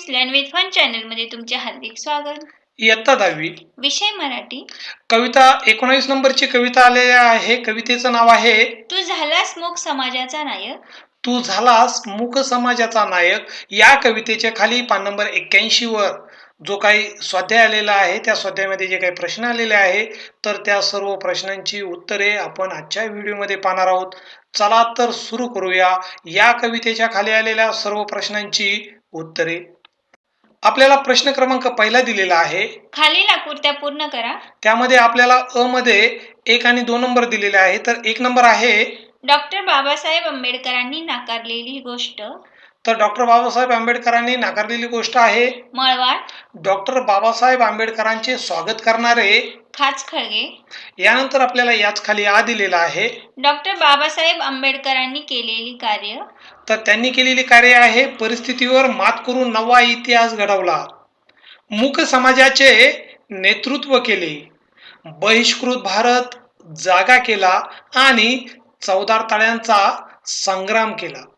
Times learn with fun चॅनलमध्ये तुमचे हार्दिक स्वागत. इयत्ता दहावी. विषय मराठी. कविता एकोणावीस नंबरची कविता आलेली आहे. कवितेचं नाव आहे तू झालास मूक समाजाचा नायक. तू झालास मूक समाजाचा नायक. या कवितेच्या खाली पान नंबर एक्क्याऐंशी वर जो काही स्वाध्याय आलेला आहे त्या स्वाध्यायामध्ये जे काही प्रश्न आलेले आहे तर त्या सर्व प्रश्नांची उत्तरे आपण आजच्या व्हिडिओमध्ये पाहणार आहोत. चला तर सुरू करूया. या कवितेच्या खाली आलेल्या सर्व प्रश्नांची उत्तरे. आपल्याला प्रश्न क्रमांक पहिला दिलेला आहे. खालील आकृत्या पूर्ण करा. त्यामध्ये आपल्याला अ मध्ये एक आणि दोन नंबर दिलेले आहे. तर एक नंबर आहे. डॉक्टर बाबासाहेब आंबेडकरांनी नाकारलेली गोष्ट तर डॉक्टर बाबासाहेब आंबेडकरांनी नाकारलेली गोष्ट आहे. डॉक्टर बाबासाहेब आंबेडकरांचे स्वागत करणारे खाच खळगे. यानंतर आपल्याला याच खाली आ दिलेला आहे. डॉक्टर बाबासाहेब आंबेडकरांनी केलेली कार्य. तर त्यांनी केलेली कार्य आहे परिस्थितीवर मात करून नवा इतिहास घडवला. मूक समाजाचे नेतृत्व केले. बहिष्कृत भारत जागा केला आणि चौदार तळ्यांचा संग्राम केला.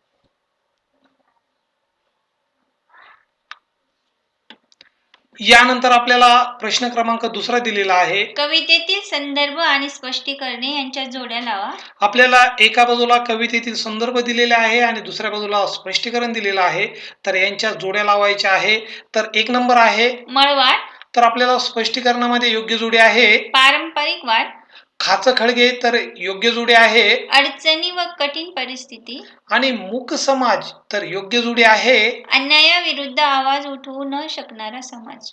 यानंतर आपल्याला प्रश्न क्रमांक दुसरा दिलेला आहे. कवितेतील संदर्भ आणि स्पष्टीकरणे यांच्या जोड्या लावा. आपल्याला एका बाजूला कवितेतील संदर्भ दिलेले आहे आणि दुसऱ्या बाजूला स्पष्टीकरण दिलेलं आहे. तर यांच्या जोड्या लावायच्या आहे. तर एक नंबर आहे. मळवाट तर आपल्याला स्पष्टीकरणामध्ये योग्य जोडी आहे. पारंपरिक वाट खाच खळगे तर योग्य जोडी आहे. अडचणी व कठीण परिस्थिती. आणि मूक समाज तर योग्य जोडी आहे. अन्यायाविरुद्ध आवाज उठवू न शकणारा समाज.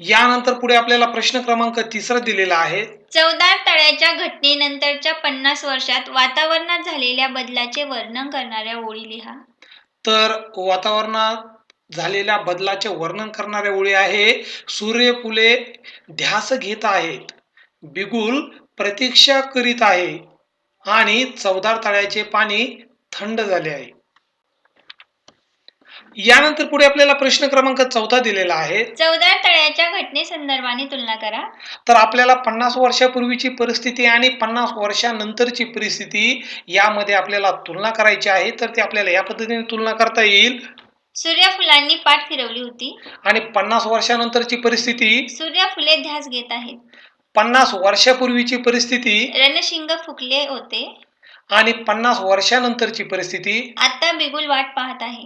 यानंतर पुढे आपल्याला प्रश्न क्रमांक तिसरा दिलेला आहे. चौदार तळ्याच्या घटनेनंतरच्या पन्नास वर्षात वातावरणात झालेल्या बदलाचे वर्णन करणाऱ्या ओळी लिहा. तर वातावरणात झालेल्या बदलाचे वर्णन करणाऱ्या ओळी आहे. सूर्य फुले ध्यास घेत आहेत. बिगुल प्रतीक्षा करीत आहे. आणि चौदार तळ्याचे पाणी थंड झाले आहे. यानंतर पुढे आपल्याला प्रश्न क्रमांक चौथा दिलेला आहे. चौदार तळ्याच्या घटनेसंदर्भाने तुलना करा. तर आपल्याला पन्नास वर्षापूर्वीची परिस्थिती आणि पन्नास वर्षानंतरची परिस्थिती यामध्ये आपल्याला तुलना करायची आहे. तर ती आपल्याला या पद्धतीने तुलना करता येईल. सूर्यफुलांनी पाठ फिरवली होती. आणि पन्नास वर्षानंतरची परिस्थिती? सूर्यफुले ध्यास घेत आहेत. पन्नास वर्षापूर्वीची परिस्थिती? रणशिंग फुकले होते. आणि पन्नास वर्षानंतरची परिस्थिती? आता बिगुल वाट पाहत आहे.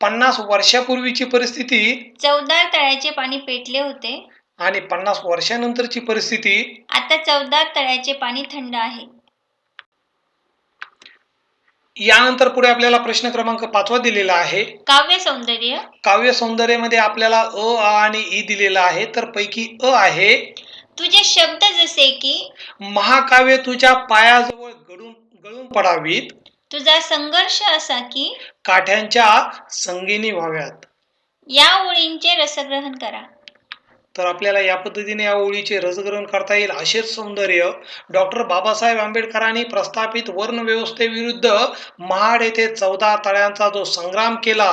पन्नास वर्षापूर्वीची परिस्थिती? चौदार तळ्याचे पाणी पेटले होते. आणि पन्नास वर्षानंतरची परिस्थिती? आता चौदार तळ्याचे पाणी थंड आहे. यानंतर पुढे आपल्याला प्रश्न क्रमांक पाचवा दिलेला आहे. काव्य सौंदर्य. काव्य सौंदर्यामध्ये आपल्याला अ आ आणि ई दिलेला आहे. तर पैकी अ आहे. तुझे शब्द जसे की महाकाव्य तुझ्या पायाजवळ गळून गळून पडावीत. तुझा संघर्ष असा की काठ्यांच्या संगीनी व्हाव्यात. या ओळींचे रसग्रहण करा. तर आपल्याला या पद्धतीने या ओळीचे रसग्रहण करता येईल. असेच सौंदर्य डॉक्टर बाबासाहेब आंबेडकरांनी प्रस्थापित वर्णव्यवस्थेविरुद्ध महाड येथे चौदा तळ्यांचा जो संग्राम केला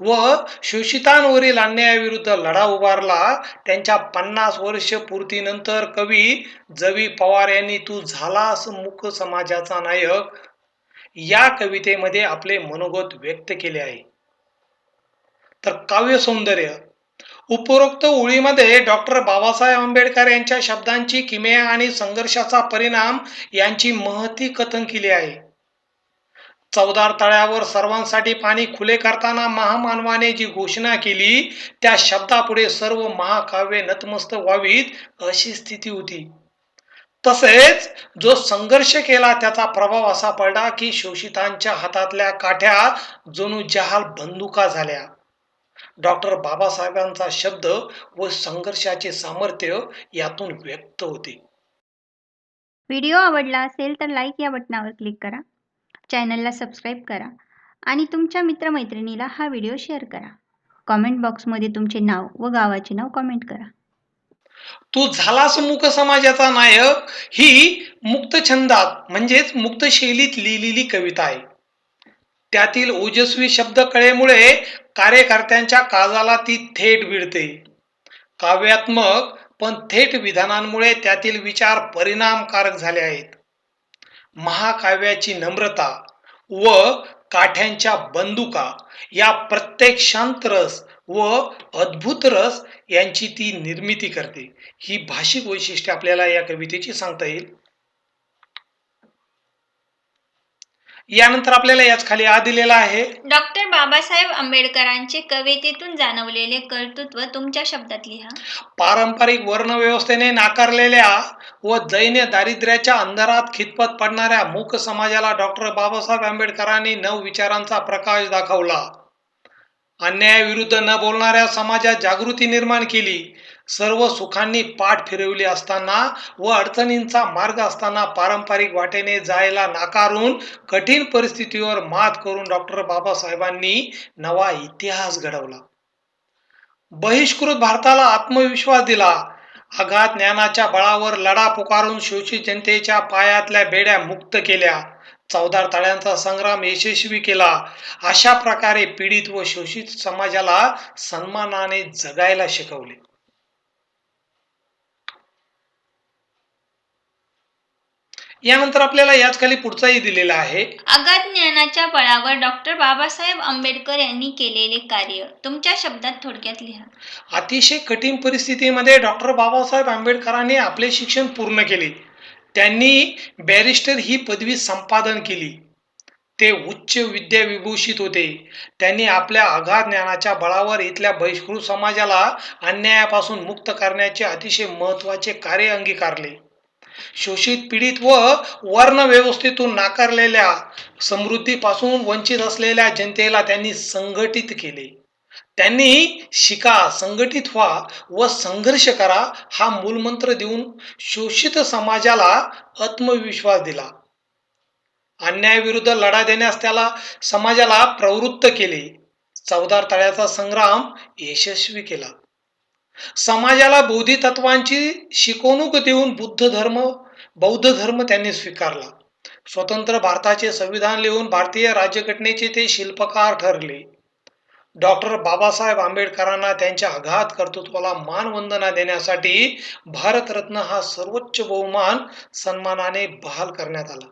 व शोषितांवरील अन्यायाविरुद्ध लढा उभारला त्यांच्या पन्नास वर्ष पूर्तीनंतर कवी जवी पवार यांनी तू झालास मुख समाजाचा नायक या कवितेमध्ये आपले मनोगत व्यक्त केले आहे. तर काव्य सौंदर्य उपरोक्त ओळीमध्ये डॉक्टर बाबासाहेब आंबेडकर यांच्या शब्दांची किमया आणि संघर्षाचा परिणाम यांची महती कथन केली आहे. चौदार तळ्यावर सर्वांसाठी पाणी खुले करताना महामानवाने जी घोषणा केली त्या शब्दापुढे सर्व महाकाव्ये नतमस्त व्हावीत अशी स्थिती होती. तसेच जो संघर्ष केला त्याचा प्रभाव असा पडला की शोषितांच्या हातातल्या काठ्या जणू जहाल बंदुका झाल्या. डॉक्टर बाबासाहेबांचा शब्द व संघर्षाचे सामर्थ्य यातून व्यक्त होते. व्हिडिओ आवडला असेल तर लाईक या बटनावर क्लिक करा. चॅनलला सबस्क्राईब करा आणि तुमच्या मित्रमैत्रिणीला हा व्हिडिओ शेअर करा. कॉमेंट बॉक्समध्ये तुमचे नाव व गावाचे नाव कॉमेंट करा. तू झालास मुक समाजाचा नायक ही मुक्त छंदात म्हणजेच मुक्त शैलीत लिहिलेली कविता आहे. त्यातील ओजस्वी शब्द कळेमुळे कार्यकर्त्यांच्या काळजाला ती थेट भिडते. काव्यात्मक पण थेट विधानांमुळे त्यातील विचार परिणामकारक झाले आहेत. महाकाव्याची नम्रता व काठ्यांच्या बंदुका या प्रत्येक शांत रस व अद्भुत रस यांची ती निर्मिती करते. ही भाषिक वैशिष्ट्ये आपल्याला या कवितेची सांगता येईल. यानंतर आपल्याला याच खाली आ दिलेला आहे. डॉक्टर बाबासाहेब आंबेडकरांचे कवितेतून जाणवलेले कर्तृत्व तुमच्या शब्दात लिहा. पारंपरिक वर्णव्यवस्थेने नाकारलेल्या व दैन्य दारिद्र्याच्या अंधारात खितपत पडणाऱ्या मूक समाजाला डॉक्टर बाबासाहेब आंबेडकरांनी नव विचारांचा प्रकाश दाखवला. अन्यायाविरुद्ध न बोलणाऱ्या समाजात जागृती निर्माण केली. सर्व सुखांनी पाठ फिरवली असताना व अडचणींचा मार्ग असताना पारंपरिक वाटेने जायला नाकारून कठीण परिस्थितीवर मात करून डॉक्टर बाबासाहेबांनी नवा इतिहास घडवला. बहिष्कृत भारताला आत्मविश्वास दिला. अगाध ज्ञानाच्या बळावर लढा पुकारून शोषित जनतेच्या पायातल्या बेड्या मुक्त केल्या. चौदार तळ्यांचा संग्राम यशस्वी केला. अशा प्रकारे पीडित व शोषित समाजाला सन्मानाने जगायला शिकवले. यानंतर आपल्याला याच खाली पुढचाही दिलेला आहे. अगाध ज्ञानाच्या बळावर डॉक्टर बाबासाहेब आंबेडकर यांनी केलेले कार्य. तुमच्या शब्दात थोडक्यात लिहा. अतिशय कठीण परिस्थितीमध्ये डॉक्टर बाबासाहेब आंबेडकरांनी आपले शिक्षण पूर्ण केले. त्यांनी बॅरिस्टर ही पदवी संपादन केली. ते उच्च विद्या विभूषित होते. त्यांनी आपल्या अगाध ज्ञानाच्या बळावर इथल्या बहिष्कृत समाजाला अन्यायापासून मुक्त करण्याचे अतिशय महत्त्वाचे कार्य अंगीकारले. शोषित पीडित व वर्ण व्यवस्थेतून नाकारलेल्या समृद्धीपासून वंचित असलेल्या जनतेला त्यांनी संघटित केले. त्यांनी शिका संघटित व्हा व संघर्ष करा हा मूलमंत्र देऊन शोषित समाजाला आत्मविश्वास दिला. अन्यायाविरुद्ध लढा देण्यास त्याला समाजाला प्रवृत्त केले. चौदार तळ्याचा संग्राम यशस्वी केला. समाजाला बौद्धी तत्वांची शिकवणूक देऊन बुद्ध धर्म बौद्ध धर्म त्यांनी स्वीकारला. स्वतंत्र भारताचे संविधान लिहून भारतीय राज्यघटनेचे ते शिल्पकार ठरले. डॉक्टर बाबासाहेब आंबेडकरांना त्यांच्या अगाध कर्तृत्वाला मानवंदना देण्यासाठी भारतरत्न हा सर्वोच्च बहुमान सन्मानाने बहाल करण्यात आला.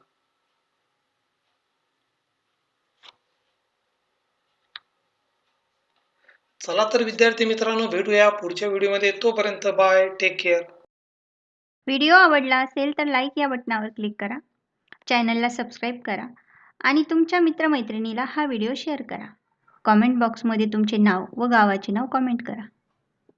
चला तर विद्यार्थी मित्रांनो भेटूया पुढच्या व्हिडिओमध्ये. तोपर्यंत बाय टेक केअर व्हिडिओ आवडला असेल तर लाईक या बटनावर क्लिक करा. चॅनलला सबस्क्राईब करा आणि तुमच्या मित्रमैत्रिणीला हा व्हिडिओ शेअर करा. कॉमेंट बॉक्समध्ये तुमचे नाव व गावाचे नाव कॉमेंट करा.